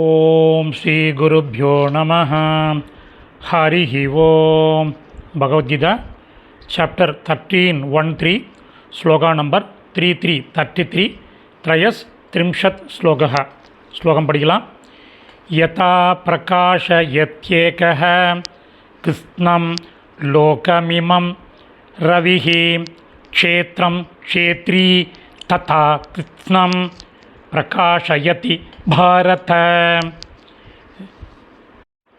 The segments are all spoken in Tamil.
ओम श्री गुरुभ्यो नम। हरि ओम। भगवदी चैप्टर थर्टीन वन थ्री श्लोक number three three thirty three त्रयस त्रिशत् श्लोक। श्लोकम पढ़ यता प्रकाश येक कृष्ण लोकमिमं रवि, क्षेत्र क्षेत्री, तथा कृष्ण பிரகாஷயதி பாரத.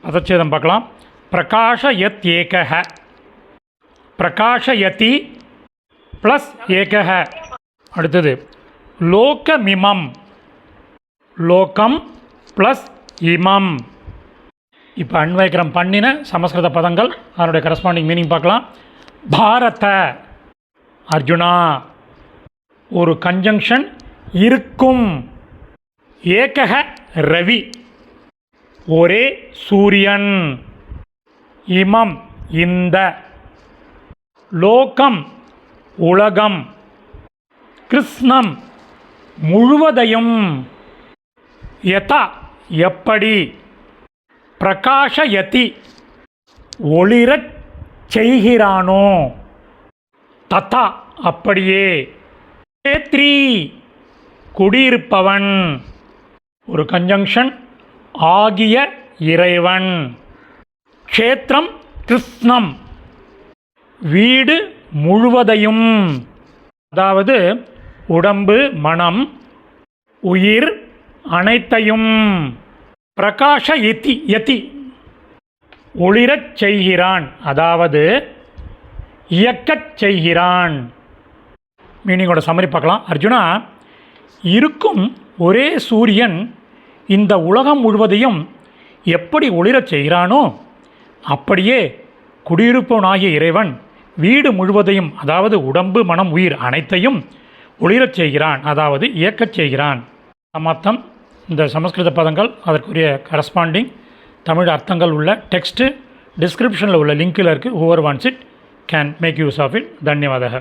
பதச்சேதம் பார்க்கலாம். பிரகாஷயத் ஏக பிரகாஷயதி ப்ளஸ் ஏக அடுத்தது லோகமிமம். லோகம் ப்ளஸ் இமம். இப்போ அன்வைக்கரம் பண்ணின சமஸ்கிருத பதங்கள் அதனுடைய கரஸ்பாண்டிங் மீனிங் பார்க்கலாம். பாரத. அர்ஜுனா ஒரு கன்ஜங்ஷன் இருக்கும். ஏகக ரவி. ஒரே சூரியன். இமம் இந்த. லோகம் உலகம். கிருஷ்ணம் முழுவதையும். யதா எப்படி? பிரகாஷயதி. ஒளிரச் செய்கிறானோ? ததா அப்படியே. கேத்ரி குடியிருப்பவன். ஒரு கன்ஜங்ஷன் ஆகிய இறைவன். க்ஷேத்திரம் கிருஷ்ணம். வீடு முழுவதையும். அதாவது உடம்பு மனம் உயிர் அனைத்தையும் பிரகாஷ யதி யதி ஒளிரச் செய்கிறான். அதாவது இயக்கச் செய்கிறான். மீனிங்கோட சம்மரி பார்க்கலாம். அர்ஜுனா இருக்கும் ஒரே சூரியன் இந்த உலகம் முழுவதையும் எப்படி ஒளிரச் செய்கிறானோ அப்படியே குடியிருப்பவனாகிய இறைவன் வீடு முழுவதையும் அதாவது உடம்பு மனம் உயிர் அனைத்தையும் ஒளிரச் செய்கிறான் அதாவது இயக்கச் செய்கிறான். மொத்தம் இந்த சமஸ்கிருத பதங்கள் அதற்குரிய கரஸ்பாண்டிங் தமிழ் அர்த்தங்கள் உள்ள டெக்ஸ்ட்டு டிஸ்கிரிப்ஷனில் உள்ள லிங்கில் இருக்குது over once it can make use of it தன்யவாதக.